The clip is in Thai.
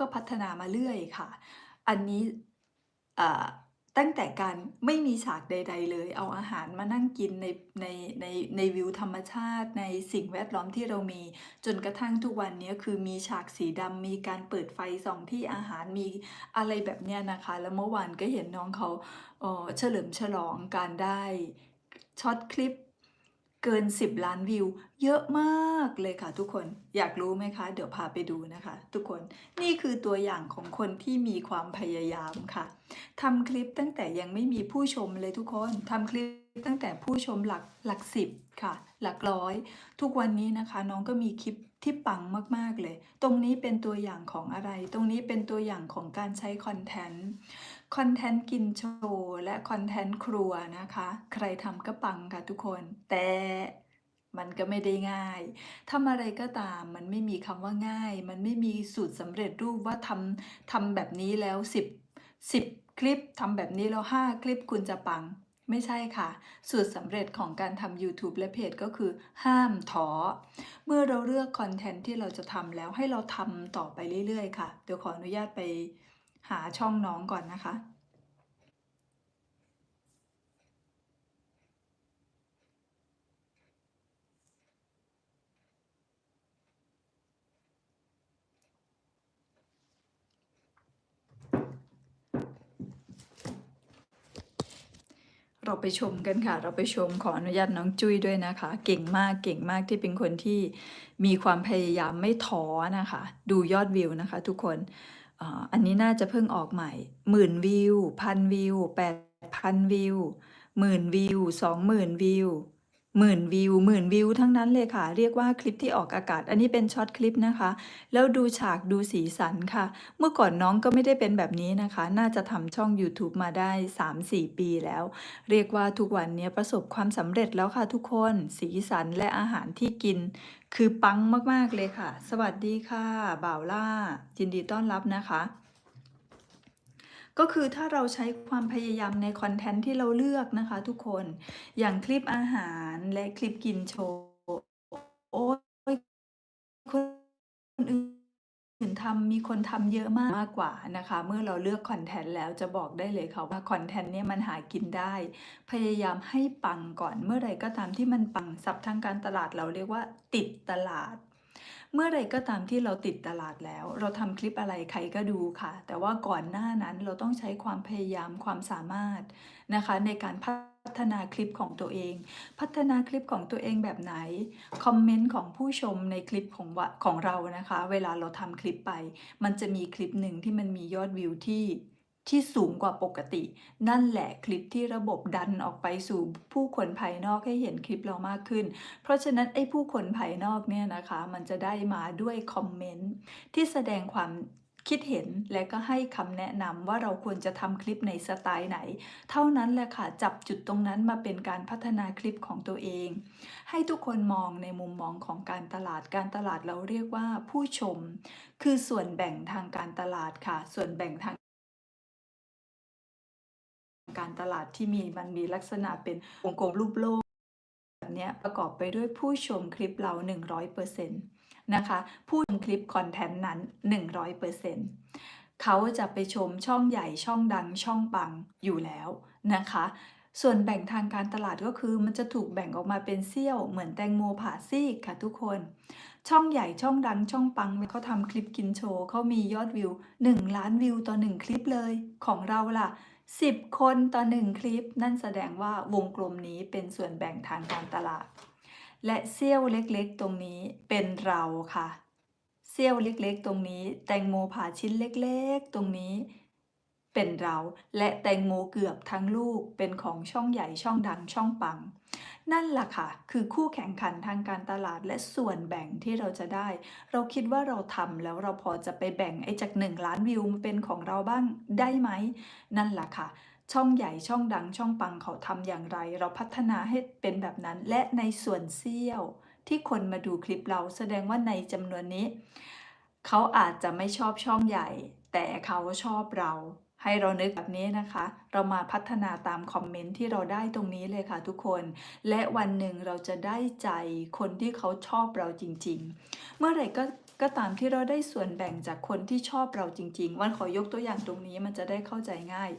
ก็พัฒนามาเรื่อยค่ะ อันนี้ตั้งแต่การไม่มีฉากใด ๆ เลย เอาอาหารมานั่งกินในในในในวิวธรรมชาติในสิ่งแวดล้อมที่เรามี จนกระทั่งทุกวันนี้คือมีฉากสีดำมีการเปิดไฟส่องที่อาหารมีอะไรแบบเนี้ยนะคะ แล้วเมื่อวานก็เห็นน้องเขาเอ่อเฉลิมฉลองการได้ช็อตคลิปเกิน 10 ล้านวิว เยอะมากเลยค่ะทุกคน อยากรู้ไหมคะ เดี๋ยวพาไปดูนะคะ ทุกคนนี่คือตัวอย่างของคนที่มีความพยายามค่ะทำคลิปตั้งแต่ยังไม่มีผู้ชมเลยทุกคนทำคลิปตั้งแต่ผู้ชมหลักหลักสิบค่ะ หลักร้อย ทุกวันนี้นะคะน้องก็มีคลิปที่ปังมากๆเลย ตรงนี้เป็นตัวอย่างของอะไร ตรงนี้เป็นตัวอย่างของการใช้คอนเทนต์ คอนเทนต์กินโชว์และคอนเทนต์ครัวนะคะ ใครทำก็ปังค่ะทุกคน แต่ มันก็ไม่ได้ง่ายทำอะไรก็ตามมันไม่มีคำว่าง่าย มันไม่มีสูตรสำเร็จรูปว่าทำทำแบบนี้แล้ว 10 10 คลิปทำแบบนี้แล้ว 5 คลิปคุณจะปัง ไม่ใช่ค่ะ สูตรสำเร็จของการทำ YouTube และเพจก็คือห้ามท้อ เมื่อเราเลือกคอนเทนต์ที่เราจะทำแล้วให้เราทำต่อไปเรื่อยๆ ค่ะ เดี๋ยวขออนุญาตไปหาช่องน้องก่อนนะคะ เราไปชมกันค่ะ เราไปชมขออนุญาตน้องจุ้ยด้วยนะคะ เก่งมากเก่งมากที่เป็นคนที่มีความพยายามไม่ท้อนะคะ ดูยอดวิวนะคะ ทุกคนอันนี้น่าจะเพิ่งออกใหม่หมื่นวิวพันวิวแปดพันวิวหมื่นวิวสองหมื่นวิว หมื่นวิวหมื่นวิวทั้งนั้นเลยค่ะ เรียกว่าคลิปที่ออกอากาศ อันนี้เป็นช็อตคลิปนะคะ แล้วดูฉากดูสีสันค่ะ เมื่อก่อนน้องก็ไม่ได้เป็นแบบนี้นะคะ น่าจะทำช่อง YouTube มาได้ 3-4 ปีแล้ว เรียกว่าทุกวันนี้ประสบความสำเร็จแล้วค่ะทุกคนสีสันและอาหารที่กิน คือปังมากๆเลยค่ะ สวัสดีค่ะ บ่าวล่ายินดีต้อนรับนะคะ ก็คือถ้าเราใช้ความพยายามในคอนเทนต์ที่เราเลือกนะคะทุกคนอย่างคลิปอาหารและคลิปกินโชว์โอ้ยคนอื่นทำมีคนทำเยอะมากมากกว่านะคะ เมื่อเราเลือกคอนเทนต์แล้วจะบอกได้เลยค่ะว่าคอนเทนต์เนี่ยมันหากินได้ พยายามให้ปังก่อนเมื่อไรก็ตามที่มันปังศัพท์ทางการตลาดเราเรียกว่าติดตลาด เมื่อไรก็ตามที่เราติดตลาดแล้ว เราทำคลิปอะไรใครก็ดูค่ะ แต่ว่าก่อนหน้านั้นเราต้องใช้ความพยายามความสามารถนะคะ ในการพัฒนาคลิปของตัวเอง พัฒนาคลิปของตัวเองแบบไหน คอมเมนต์ของผู้ชมในคลิปของวะของเรานะคะ เวลาเราทำคลิปไป มันจะมีคลิปหนึ่งที่มันมียอดวิวที่ ที่สูงกว่าปกติ นั่นแหละคลิปที่ระบบดันออกไปสู่ผู้คนภายนอกให้เห็นคลิปเรามากขึ้น เพราะฉะนั้นไอ้ผู้คนภายนอกเนี่ยนะคะ มันจะได้มาด้วยคอมเมนต์ที่แสดงความคิดเห็นและก็ให้คำแนะนำว่าเราควรจะทำคลิปในสไตล์ไหน เท่านั้นแหละค่ะ จับจุดตรงนั้นมาเป็นการพัฒนาคลิปของตัวเอง ให้ทุกคนมองในมุมมองของการตลาดการตลาดเราเรียกว่าผู้ชม คือส่วนแบ่งทางการตลาดค่ะ ส่วนแบ่งทาง การตลาดที่มีมันมีลักษณะเป็นวงกลมรูปโลกแบบนี้ประกอบไปด้วยผู้ชมคลิปเรา 100%นะคะผู้ชมคลิปคอนเทนต์นั้น 100%เขาจะไปชมช่องใหญ่ช่องดังช่องปังอยู่แล้วนะคะส่วนแบ่งทางการตลาดก็คือมันจะถูกแบ่งออกมาเป็นเสี้ยวเหมือนแตงโมผ่าซีกค่ะทุกคน ช่องใหญ่ช่องดังช่องปังเขาทำคลิปกินโชว์เขามียอดวิว 1 ล้านวิวต่อ 1 คลิปเลยของเราล่ะ 10 คนต่อ 1 คลิป นั่นแสดงว่าวงกลมนี้เป็นส่วนแบ่งทางการตลาด และเซี่ยวเล็กๆ ตรงนี้เป็นเราค่ะ เซี่ยวเล็กๆ ตรงนี้ แตงโมผ่าชิ้นเล็กๆ ตรงนี้ เป็นเรา และแตงโมเกือบทั้งลูกเป็นของช่องใหญ่ช่องดังช่องปัง นั่นล่ะค่ะ คือคู่แข่งขันทางการตลาดและส่วนแบ่งที่เราจะได้ เราคิดว่าเราทำแล้วเราพอจะไปแบ่งไอ้จาก 1 ล้านวิวมาเป็นของเราบ้างได้ไหม นั่นแหละค่ะ ช่องใหญ่ช่องดังช่องปังเขาทำอย่างไร เราพัฒนาให้เป็นแบบนั้น และในส่วนเสี้ยวที่คนมาดูคลิปเราแสดงว่าในจำนวนนี้ เขาอาจจะไม่ชอบช่องใหญ่ แต่เขาชอบเรา ให้เรานึกแบบนี้นะคะ เรามาพัฒนาตามคอมเมนต์ที่เราได้ตรงนี้เลยค่ะทุกคน และวันหนึ่งเราจะได้ใจคนที่เขาชอบเราจริง ๆ เมื่อไหร่ก็ก็ตามที่เราได้ส่วนแบ่งจากคนที่ชอบเราจริง ๆ วันขอยกตัวอย่างตรงนี้มันจะได้เข้าใจง่าย